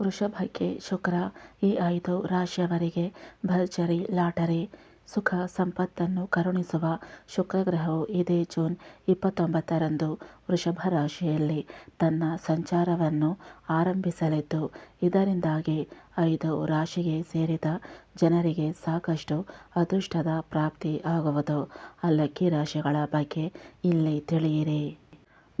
ವೃಷಭಕ್ಕೆ ಶುಕ್ರ, ಈ ಐದು ರಾಶಿಯವರಿಗೆ ಭರ್ಜರಿ, ಲಾಟರಿ, ಸುಖ ಸಂಪತ್ತನ್ನು ಕರುಣಿಸುವ ಶುಕ್ರಗ್ರಹವು ಇದೇ ಜೂನ್ ಇಪ್ಪತ್ತೊಂಬತ್ತರಂದು ವೃಷಭ ರಾಶಿಯಲ್ಲಿ ತನ್ನ ಸಂಚಾರವನ್ನು ಆರಂಭಿಸಲಿದ್ದು, ಇದರಿಂದಾಗಿ ಐದು ರಾಶಿಗೆ ಸೇರಿದ ಜನರಿಗೆ ಸಾಕಷ್ಟು ಅದೃಷ್ಟದ ಪ್ರಾಪ್ತಿ ಆಗುವುದು. ಅಲ್ಲಕ್ಕಿ ರಾಶಿಗಳ ಬಗ್ಗೆ ಇಲ್ಲಿ ತಿಳಿಯಿರಿ.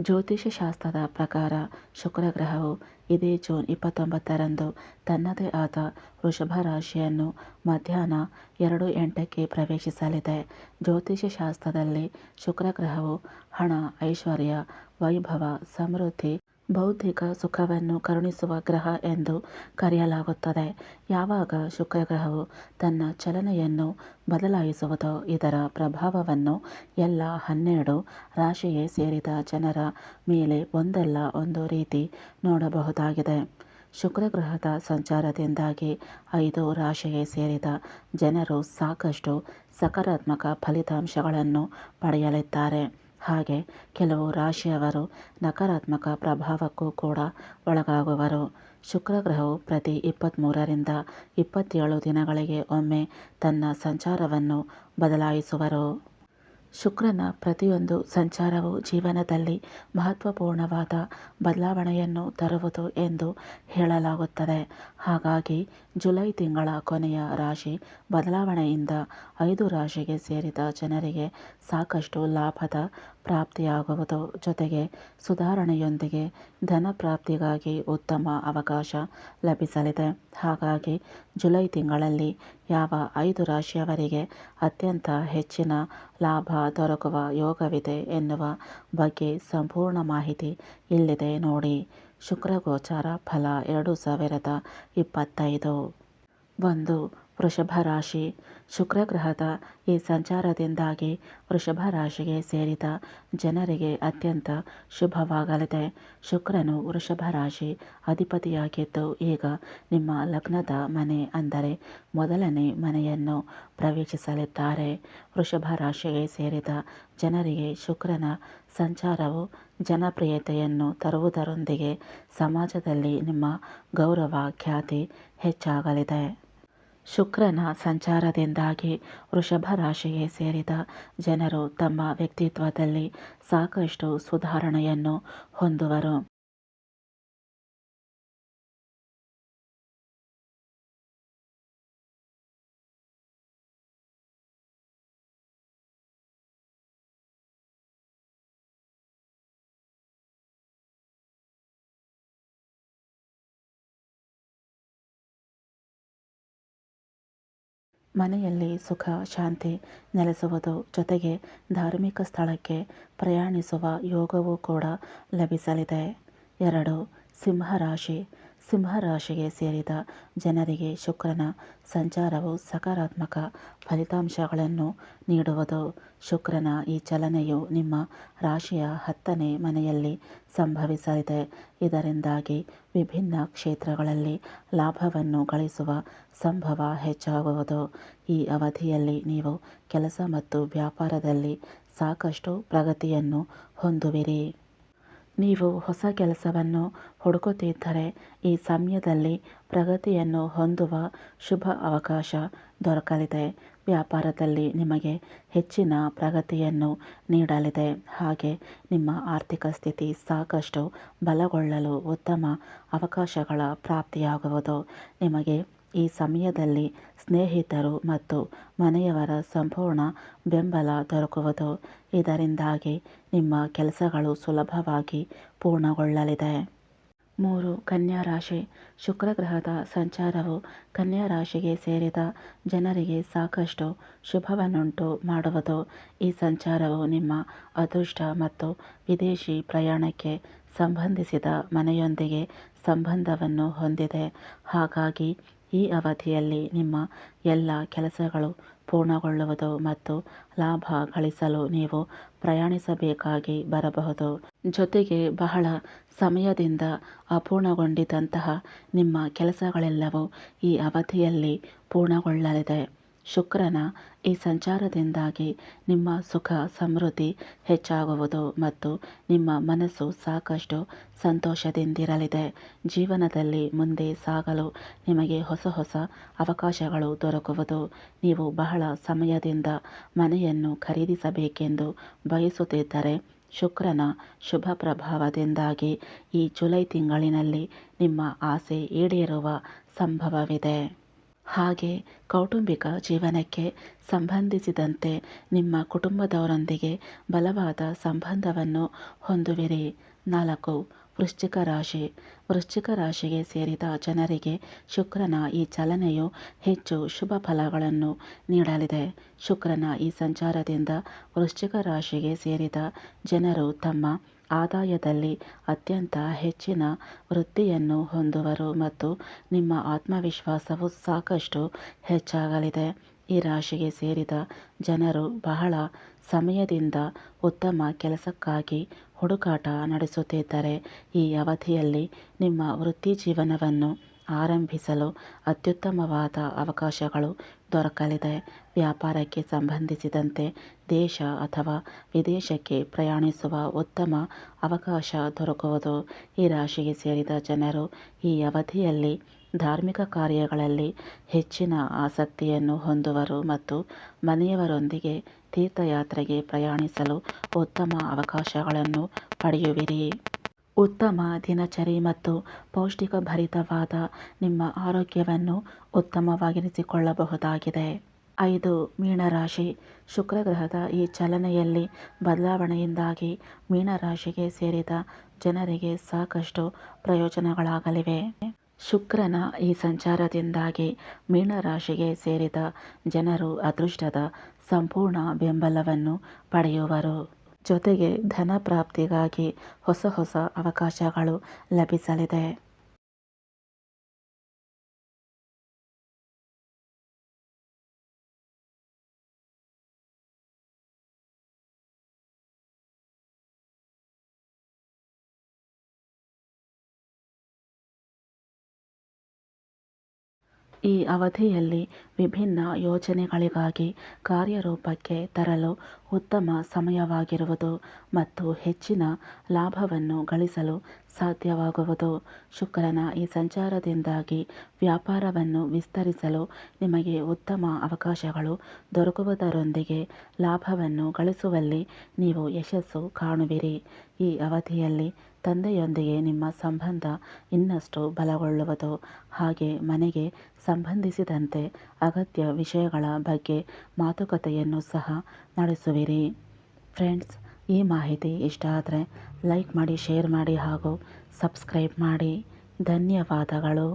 ಜ್ಯೋತಿಷ್ಯ ಶಾಸ್ತ್ರದ ಪ್ರಕಾರ ಶುಕ್ರಗ್ರಹವು ಇದೇ ಜೂನ್ ಇಪ್ಪತ್ತೊಂಬತ್ತರಂದು ತನ್ನದೇ ಆದ ವೃಷಭ ರಾಶಿಯನ್ನು ಮಧ್ಯಾಹ್ನ ಎರಡು ಎಂಟಕ್ಕೆ ಪ್ರವೇಶಿಸಲಿದೆ. ಜ್ಯೋತಿಷ್ಯ ಶಾಸ್ತ್ರದಲ್ಲಿ ಶುಕ್ರಗ್ರಹವು ಹಣ, ಐಶ್ವರ್ಯ, ವೈಭವ, ಸಮೃದ್ಧಿ ಬೌದ್ಧಿಕ ಸುಖವನ್ನು ಕರುಣಿಸುವ ಗ್ರಹ ಎಂದು ಕರೆಯಲಾಗುತ್ತದೆ. ಯಾವಾಗ ಶುಕ್ರಗ್ರಹವು ತನ್ನ ಚಲನೆಯನ್ನು ಬದಲಾಯಿಸುವುದೋ ಇದರ ಪ್ರಭಾವವನ್ನು ಎಲ್ಲ ಹನ್ನೆರಡು ರಾಶಿಯೇ ಸೇರಿದ ಜನರ ಮೇಲೆ ಒಂದಲ್ಲ ಒಂದು ರೀತಿ ನೋಡಬಹುದಾಗಿದೆ. ಶುಕ್ರಗ್ರಹದ ಸಂಚಾರದಿಂದಾಗಿ ಐದು ರಾಶಿಗೆ ಸೇರಿದ ಜನರು ಸಾಕಷ್ಟು ಸಕಾರಾತ್ಮಕ ಫಲಿತಾಂಶಗಳನ್ನು ಪಡೆಯಲಿದ್ದಾರೆ. ಹಾಗೆ ಕೆಲವು ರಾಶಿಯವರು ನಕಾರಾತ್ಮಕ ಪ್ರಭಾವಕ್ಕೂ ಕೂಡ ಒಳಗಾಗುವರು. ಶುಕ್ರಗ್ರಹವು ಪ್ರತಿ ಇಪ್ಪತ್ತ್ಮೂರರಿಂದ ಇಪ್ಪತ್ತೇಳು ದಿನಗಳಿಗೆ ಒಮ್ಮೆ ತನ್ನ ಸಂಚಾರವನ್ನು ಬದಲಾಯಿಸುವರು. ಶುಕ್ರನ ಪ್ರತಿಯೊಂದು ಸಂಚಾರವು ಜೀವನದಲ್ಲಿ ಮಹತ್ವಪೂರ್ಣವಾದ ಬದಲಾವಣೆಯನ್ನು ತರುವುದು ಎಂದು ಹೇಳಲಾಗುತ್ತದೆ. ಹಾಗಾಗಿ ಜುಲೈ ತಿಂಗಳ ಕೊನೆಯ ರಾಶಿ ಬದಲಾವಣೆಯಿಂದ ಐದು ರಾಶಿಗೆ ಸೇರಿದ ಜನರಿಗೆ ಸಾಕಷ್ಟು ಲಾಭದ ಪ್ರಾಪ್ತಿಯಾಗುವುದು. ಜೊತೆಗೆ ಸುಧಾರಣೆಯೊಂದಿಗೆ ಧನ ಪ್ರಾಪ್ತಿಗಾಗಿ ಉತ್ತಮ ಅವಕಾಶ ಲಭಿಸಲಿದೆ. ಹಾಗಾಗಿ ಜುಲೈ ತಿಂಗಳಲ್ಲಿ ಯಾವ ಐದು ರಾಶಿಯವರಿಗೆ ಅತ್ಯಂತ ಹೆಚ್ಚಿನ ಲಾಭ ದೊರಕುವ ಯೋಗವಿದೆ ಎನ್ನುವ ಬಗ್ಗೆ ಸಂಪೂರ್ಣ ಮಾಹಿತಿ ಇಲ್ಲಿದೆ ನೋಡಿ. ಶುಕ್ರಗೋಚಾರ ಫಲ ಎರಡು ಸಾವಿರದ ಇಪ್ಪತ್ತೈದು. ಒಂದು ವೃಷಭ ರಾಶಿ. ಶುಕ್ರಗ್ರಹದ ಈ ಸಂಚಾರದಿಂದಾಗಿ ವೃಷಭ ರಾಶಿಗೆ ಸೇರಿದ ಜನರಿಗೆ ಅತ್ಯಂತ ಶುಭವಾಗಲಿದೆ. ಶುಕ್ರನು ವೃಷಭ ರಾಶಿ ಅಧಿಪತಿಯಾಗಿದ್ದು, ಈಗ ನಿಮ್ಮ ಲಗ್ನದ ಮನೆ ಅಂದರೆ ಮೊದಲನೇ ಮನೆಯನ್ನು ಪ್ರವೇಶಿಸಲಿದ್ದಾರೆ. ವೃಷಭ ರಾಶಿಗೆ ಸೇರಿದ ಜನರಿಗೆ ಶುಕ್ರನ ಸಂಚಾರವು ಜನಪ್ರಿಯತೆಯನ್ನು ತರುವುದರೊಂದಿಗೆ ಸಮಾಜದಲ್ಲಿ ನಿಮ್ಮ ಗೌರವ ಖ್ಯಾತಿ ಹೆಚ್ಚಾಗಲಿದೆ. ಶುಕ್ರನ ಸಂಚಾರದಿಂದಾಗಿ ವೃಷಭ ರಾಶಿಗೆ ಸೇರಿದ ಜನರು ತಮ್ಮ ವ್ಯಕ್ತಿತ್ವದಲ್ಲಿ ಸಾಕಷ್ಟು ಸುಧಾರಣೆಯನ್ನು ಹೊಂದುವರು. ಮನೆಯಲ್ಲಿ ಸುಖ ಶಾಂತಿ ನೆಲೆಸುವುದು ಜೊತೆಗೆ ಧಾರ್ಮಿಕ ಸ್ಥಳಕ್ಕೆ ಪ್ರಯಾಣಿಸುವ ಯೋಗವೂ ಕೂಡ ಲಭಿಸಲಿದೆ. ಎರಡು ಸಿಂಹರಾಶಿ ಸಿಂಹರಾಶಿಗೆ ಸೇರಿದ ಜನರಿಗೆ ಶುಕ್ರನ ಸಂಚಾರವು ಸಕಾರಾತ್ಮಕ ಫಲಿತಾಂಶಗಳನ್ನು ನೀಡುವುದು. ಶುಕ್ರನ ಈ ಚಲನೆಯು ನಿಮ್ಮ ರಾಶಿಯ ಹತ್ತನೇ ಮನೆಯಲ್ಲಿ ಸಂಭವಿಸಲಿದೆ. ಇದರಿಂದಾಗಿ ವಿಭಿನ್ನ ಕ್ಷೇತ್ರಗಳಲ್ಲಿ ಲಾಭವನ್ನು ಗಳಿಸುವ ಸಂಭವ ಹೆಚ್ಚಾಗುವುದು. ಈ ಅವಧಿಯಲ್ಲಿ ನೀವು ಕೆಲಸ ಮತ್ತು ವ್ಯಾಪಾರದಲ್ಲಿ ಸಾಕಷ್ಟು ಪ್ರಗತಿಯನ್ನು ಹೊಂದುವಿರಿ. ನೀವು ಹೊಸ ಕೆಲಸವನ್ನು ಹುಡುಕುತ್ತಿದ್ದರೆ ಈ ಸಮಯದಲ್ಲಿ ಪ್ರಗತಿಯನ್ನು ಹೊಂದುವ ಶುಭ ಅವಕಾಶ ದೊರಕಲಿದೆ. ವ್ಯಾಪಾರದಲ್ಲಿ ನಿಮಗೆ ಹೆಚ್ಚಿನ ಪ್ರಗತಿಯನ್ನು ನೀಡಲಿದೆ. ಹಾಗೆ ನಿಮ್ಮ ಆರ್ಥಿಕ ಸ್ಥಿತಿ ಸಾಕಷ್ಟು ಬಲಗೊಳ್ಳಲು ಉತ್ತಮ ಅವಕಾಶಗಳ ಪ್ರಾಪ್ತಿಯಾಗುವುದು. ನಿಮಗೆ ಈ ಸಮಯದಲ್ಲಿ ಸ್ನೇಹಿತರು ಮತ್ತು ಮನೆಯವರ ಸಂಪೂರ್ಣ ಬೆಂಬಲ ದೊರಕುವುದು. ಇದರಿಂದಾಗಿ ನಿಮ್ಮ ಕೆಲಸಗಳು ಸುಲಭವಾಗಿ ಪೂರ್ಣಗೊಳ್ಳಲಿದೆ. ಮೂರು, ಕನ್ಯಾ ರಾಶಿ. ಶುಕ್ರ ಗ್ರಹದ ಸಂಚಾರವು ಕನ್ಯಾ ರಾಶಿಗೆ ಸೇರಿದ ಜನರಿಗೆ ಸಾಕಷ್ಟು ಶುಭವನ್ನುಂಟು ಮಾಡುವುದು. ಈ ಸಂಚಾರವು ನಿಮ್ಮ ಅದೃಷ್ಟ ಮತ್ತು ವಿದೇಶಿ ಪ್ರಯಾಣಕ್ಕೆ ಸಂಬಂಧಿಸಿದ ಮನೆಯೊಂದಿಗೆ ಸಂಬಂಧವನ್ನು ಹೊಂದಿದೆ. ಹಾಗಾಗಿ ಈ ಅವಧಿಯಲ್ಲಿ ನಿಮ್ಮ ಎಲ್ಲ ಕೆಲಸಗಳು ಪೂರ್ಣಗೊಳ್ಳುವುದು ಮತ್ತು ಲಾಭ ಗಳಿಸಲು ನೀವು ಪ್ರಯಾಣಿಸಬೇಕಾಗಿ ಬರಬಹುದು. ಜೊತೆಗೆ ಬಹಳ ಸಮಯದಿಂದ ಅಪೂರ್ಣಗೊಂಡಿದ್ದಂತಹ ನಿಮ್ಮ ಕೆಲಸಗಳೆಲ್ಲವೂ ಈ ಅವಧಿಯಲ್ಲಿ ಪೂರ್ಣಗೊಳ್ಳಲಿದೆ. ಶುಕ್ರನ ಈ ಸಂಚಾರದಿಂದಾಗಿ ನಿಮ್ಮ ಸುಖ, ಸಮೃದ್ಧಿ ಹೆಚ್ಚಾಗುವುದು ಮತ್ತು ನಿಮ್ಮ ಮನಸ್ಸು ಸಾಕಷ್ಟು ಸಂತೋಷದಿಂದಿರಲಿದೆ. ಜೀವನದಲ್ಲಿ ಮುಂದೆ ಸಾಗಲು ನಿಮಗೆ ಹೊಸ ಹೊಸ ಅವಕಾಶಗಳು ದೊರಕುವುದು. ನೀವು ಬಹಳ ಸಮಯದಿಂದ ಮನೆಯನ್ನು ಖರೀದಿಸಬೇಕೆಂದು ಬಯಸುತ್ತಿದ್ದರೆ ಶುಕ್ರನ ಶುಭ ಪ್ರಭಾವದಿಂದಾಗಿ ಈ ಜುಲೈ ತಿಂಗಳಿನಲ್ಲಿ ನಿಮ್ಮ ಆಸೆ ಈಡೇರುವ ಸಂಭವವಿದೆ. ಹಾಗೆ ಕೌಟುಂಬಿಕ ಜೀವನಕ್ಕೆ ಸಂಬಂಧಿಸಿದಂತೆ ನಿಮ್ಮ ಕುಟುಂಬದವರೊಂದಿಗೆ ಬಲವಾದ ಸಂಬಂಧವನ್ನು ಹೊಂದುವಿರಿ. ನಾಲ್ಕು, ವೃಶ್ಚಿಕ ರಾಶಿ. ವೃಶ್ಚಿಕ ರಾಶಿಗೆ ಸೇರಿದ ಜನರಿಗೆ ಶುಕ್ರನ ಈ ಚಲನೆಯು ಹೆಚ್ಚು ಶುಭ ಫಲಗಳನ್ನು ನೀಡಲಿದೆ. ಶುಕ್ರನ ಈ ಸಂಚಾರದಿಂದ ವೃಶ್ಚಿಕ ರಾಶಿಗೆ ಸೇರಿದ ಜನರು ತಮ್ಮ ಆದಾಯದಲ್ಲಿ ಅತ್ಯಂತ ಹೆಚ್ಚಿನ ವೃದ್ಧಿಯನ್ನು ಹೊಂದುವರು ಮತ್ತು ನಿಮ್ಮ ಆತ್ಮವಿಶ್ವಾಸವು ಸಾಕಷ್ಟು ಹೆಚ್ಚಾಗಲಿದೆ. ಈ ರಾಶಿಗೆ ಸೇರಿದ ಜನರು ಬಹಳ ಸಮಯದಿಂದ ಉತ್ತಮ ಕೆಲಸಕ್ಕಾಗಿ ಹುಡುಕಾಟ ನಡೆಸುತ್ತಿದ್ದರೆ. ಈ ಅವಧಿಯಲ್ಲಿ ನಿಮ್ಮ ವೃತ್ತಿ ಜೀವನವನ್ನು ಆರಂಭಿಸಲು ಅತ್ಯುತ್ತಮವಾದ ಅವಕಾಶಗಳು ದೊರಕಲಿದೆ. ವ್ಯಾಪಾರಕ್ಕೆ ಸಂಬಂಧಿಸಿದಂತೆ ದೇಶ ಅಥವಾ ವಿದೇಶಕ್ಕೆ ಪ್ರಯಾಣಿಸುವ ಉತ್ತಮ ಅವಕಾಶ ದೊರಕುವುದು ಈ ರಾಶಿಗೆ ಸೇರಿದ ಜನರು ಈ ಅವಧಿಯಲ್ಲಿ ಧಾರ್ಮಿಕ ಕಾರ್ಯಗಳಲ್ಲಿ ಹೆಚ್ಚಿನ ಆಸಕ್ತಿಯನ್ನು ಹೊಂದುವರು ಮತ್ತು ಮನೆಯವರೊಂದಿಗೆ ತೀರ್ಥಯಾತ್ರೆಗೆ ಪ್ರಯಾಣಿಸಲು ಉತ್ತಮ ಅವಕಾಶಗಳನ್ನು ಪಡೆಯುವಿರಿ. ಉತ್ತಮ ದಿನಚರಿ ಮತ್ತು ಪೌಷ್ಟಿಕಭರಿತವಾದ ನಿಮ್ಮ ಆರೋಗ್ಯವನ್ನು ಉತ್ತಮವಾಗಿರಿಸಿಕೊಳ್ಳಬಹುದಾಗಿದೆ. ಐದು, ಮೀನರಾಶಿ. ಶುಕ್ರಗ್ರಹದ ಈ ಚಲನೆಯಲ್ಲಿ ಬದಲಾವಣೆಯಿಂದಾಗಿ ಮೀನರಾಶಿಗೆ ಸೇರಿದ ಜನರಿಗೆ ಸಾಕಷ್ಟು ಪ್ರಯೋಜನಗಳಾಗಲಿವೆ. ಶುಕ್ರನ ಈ ಸಂಚಾರದಿಂದಾಗಿ ಮೀನರಾಶಿಗೆ ಸೇರಿದ ಜನರು ಅದೃಷ್ಟದ ಸಂಪೂರ್ಣ ಬೆಂಬಲವನ್ನು ಪಡೆಯುವರು. ಜೊತೆಗೆ ಧನ ಪ್ರಾಪ್ತಿಗಾಗಿ ಹೊಸ ಹೊಸ ಅವಕಾಶಗಳು ಲಭಿಸಲಿದೆ. ಈ ಅವಧಿಯಲ್ಲಿ ವಿಭಿನ್ನ ಯೋಜನೆಗಳಿಗಾಗಿ ಕಾರ್ಯರೂಪಕ್ಕೆ ತರಲು ಉತ್ತಮ ಸಮಯವಾಗಿರುವುದು ಮತ್ತು ಹೆಚ್ಚಿನ ಲಾಭವನ್ನು ಗಳಿಸಲು ಸಾಧ್ಯವಾಗುವುದು. ಶುಕ್ರನ ಈ ಸಂಚಾರದಿಂದಾಗಿ ವ್ಯಾಪಾರವನ್ನು ವಿಸ್ತರಿಸಲು ನಿಮಗೆ ಉತ್ತಮ ಅವಕಾಶಗಳು ದೊರಕುವುದರೊಂದಿಗೆ ಲಾಭವನ್ನು ಗಳಿಸುವಲ್ಲಿ ನೀವು ಯಶಸ್ಸು ಕಾಣುವಿರಿ. ಈ ಅವಧಿಯಲ್ಲಿ ತಂದೆಯೊಂದಿಗೆ ನಿಮ್ಮ ಸಂಬಂಧ ಇನ್ನಷ್ಟು ಬಲಗೊಳ್ಳುವುದು. ಹಾಗೆ ಮನೆಗೆ ಸಂಬಂಧಿಸಿದಂತೆ ಅಗತ್ಯ ವಿಷಯಗಳ ಬಗ್ಗೆ ಮಾತುಕತೆಯನ್ನು ಸಹ ನಡೆಸುವಿರಿ. ಫ್ರೆಂಡ್ಸ್, ಈ ಮಾಹಿತಿ ಇಷ್ಟ ಆದರೆ ಲೈಕ್ ಮಾಡಿ, ಶೇರ್ ಮಾಡಿ ಹಾಗೂ ಸಬ್ಸ್ಕ್ರೈಬ್ ಮಾಡಿ. ಧನ್ಯವಾದಗಳು.